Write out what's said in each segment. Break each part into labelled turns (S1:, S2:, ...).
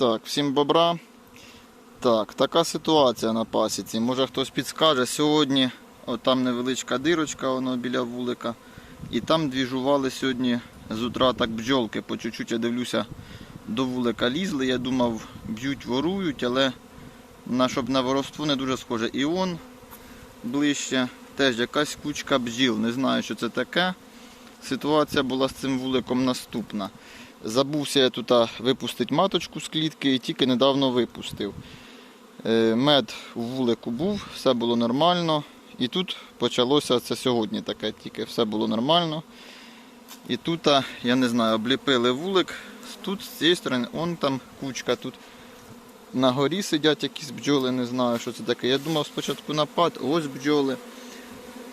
S1: Так, всім бобра. Так, така ситуація на пасіці. Може хтось підскаже сьогодні. Там невеличка дирочка, воно біля вулика. І там двіжували сьогодні з утра так бджолки. По чуть-чуть я дивлюся, до вулика лізли. Я думав, б'ють, ворують, але на, щоб на воровство не дуже схоже. І он ближче. Теж якась кучка бджіл. Не знаю, що це таке. Ситуація була з цим вуликом наступна. Забувся я тут випустити маточку з клітки і тільки недавно випустив. Е, Мед у вулику був, все було нормально. І тут почалося це сьогодні таке, тільки все було нормально. І тут, я не знаю, обліпили вулик. Тут з цієї сторони, он там кучка тут. На горі сидять якісь бджоли, не знаю, що це таке. Я думав спочатку напад, ось бджоли.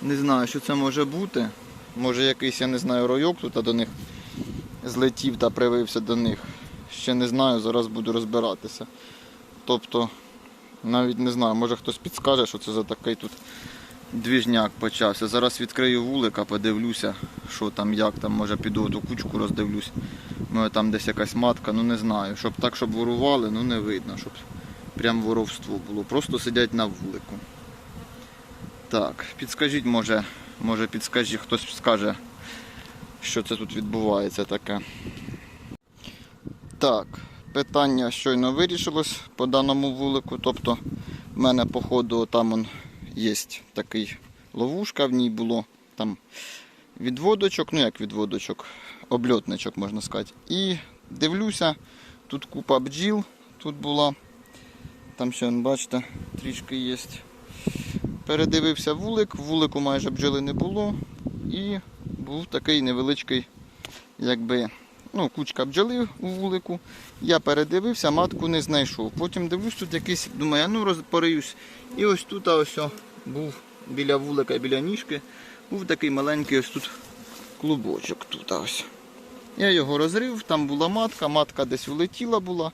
S1: Не знаю, що це може бути. Може якийсь, я не знаю, ройок тут до них злетів та привився до них. Ще не знаю, зараз буду розбиратися. Тобто, навіть не знаю, може хтось підскаже, що це за такий тут двіжняк почався. Зараз відкрию вулика, подивлюся, що там, як там, може піду ту кучку роздивлюсь. Може там десь якась матка, ну не знаю. Щоб так, щоб ворували, ну не видно, щоб прям воровство було. Просто сидять на вулику. Так, підскажіть, може, може підскажіть, хтось скаже, що це тут відбувається таке. Так, питання щойно вирішилось по даному вулику. Тобто, в мене, походу, там он є такий ловушка, в ній було там відводочок, ну як відводочок, обльотничок, можна сказати. І дивлюся, тут купа бджіл, тут була. Там ще, бачите, трішки є. Передивився вулик, вулику майже бджоли не було. І був такий невеличкий, якби, ну, кучка бджоли у вулику. Я передивився, матку не знайшов. Потім дивлюсь, тут якийсь, думаю, ну розпориюсь. І ось тут а ось о, був біля вулика, біля ніжки, був такий маленький ось тут клубочок. Тут а ось. Я його розрив, там була матка, матка десь влетіла була.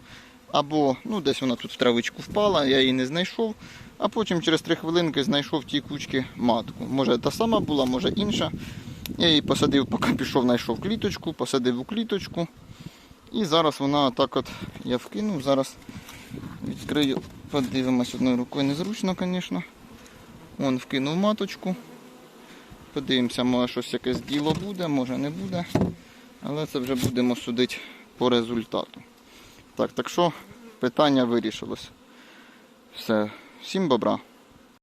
S1: Або ну, десь вона тут в травичку впала, я її не знайшов. А потім через три хвилинки знайшов тій кучці матку. Може та сама була, може інша. Я її посадив, поки пішов, знайшов кліточку, посадив у кліточку. І зараз вона так от я вкинув. Зараз відкрию, подивимось одною рукою незручно, звісно. Вон вкинув маточку. Подивимося, може щось якесь діло буде, може не буде. Але це вже будемо судити по результату. Так, так що питання вирішилось. Все, всім бобра.